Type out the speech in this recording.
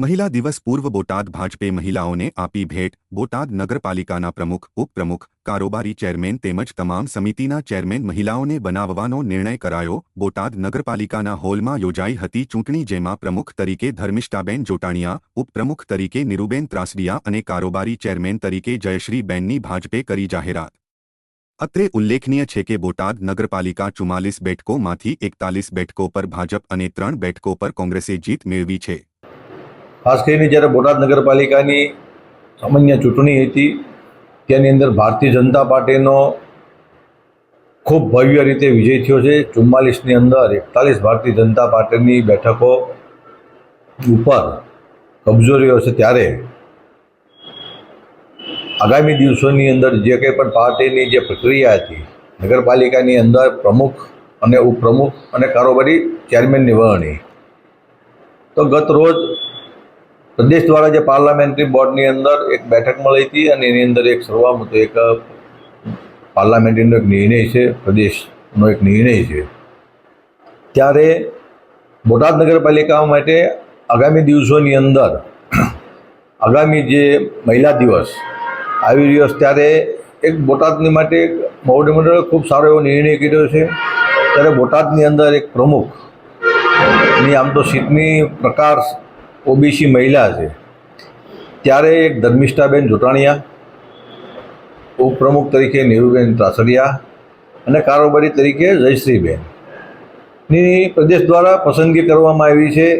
મહિલા દિવસ પૂર્વ બોટાદ ભાજપે મહિલાઓને આપી ભેટ. બોટાદ નગરપાલિકાના પ્રમુખ, ઉપપ્રમુખ, કારોબારી ચેરમેન તેમજ તમામ સમિતિના ચેરમેન મહિલાઓને બનાવવાનો નિર્ણય કરાયો. બોટાદ નગરપાલિકાના હોલમાં યોજાઈ હતી ચૂંટણી જેમાં પ્રમુખ તરીકે ધર્મિષ્ઠાબેન જોટાણીયા, ઉપપ્રમુખ તરીકે નિરુબેન ત્રાસડિયા અને કારોબારી ચેરમેન તરીકે જયશ્રીબેનની ભાજપે કરી જાહેરાત. અત્રે ઉલ્લેખનીય છે કે બોટાદ નગરપાલિકા ચુમ્માલીસ બેઠકોમાંથી એકતાલીસ બેઠકો પર ભાજપ અને ત્રણ બેઠકો પર કોંગ્રેસે જીત મેળવી છે. ખાસ કરીને જ્યારે બોટાદ નગરપાલિકાની સામાન્ય ચૂંટણી હતી તેની અંદર ભારતીય જનતા પાર્ટીનો ખૂબ ભવ્ય રીતે વિજય થયો છે. ચુમ્માલીસની અંદર એકતાલીસ ભારતીય જનતા પાર્ટીની બેઠકો ઉપર કબજો રહ્યો છે ત્યારે. આગામી દિવસોની અંદર જે કંઈ પણ પાર્ટીની જે પ્રક્રિયા હતી, નગરપાલિકાની અંદર પ્રમુખ અને ઉપપ્રમુખ અને કારોબારી ચેરમેનની વરણી. તો ગત રોજ પ્રદેશ દ્વારા જે પાર્લામેન્ટરી બોર્ડની અંદર એક બેઠક મળી હતી અને એની અંદર એક સર્વામતો એક પાર્લામેન્ટરીનો એક નિર્ણય છે, પ્રદેશનો એક નિર્ણય છે. ત્યારે બોટાદ નગરપાલિકા માટે આગામી દિવસોની અંદર, આગામી જે મહિલા દિવસ આવી રહ્યો ત્યારે એક બોટાદની માટે એક મંડળે ખૂબ સારો એવો નિર્ણય કર્યો છે. ત્યારે બોટાદની અંદર એક પ્રમુખની આમ તો સીટની પ્રકાર ઓબીસી મહિલા છે. ત્યારે એક ધર્મિષ્ઠાબેન જોટાણીયા, ઉપપ્રમુખ તરીકે નીરુબેન ત્રાસડિયા અને કારોબારી તરીકે જયશ્રીબેન. ની પ્રદેશ દ્વારા પસંદગી કરવામાં આવી છે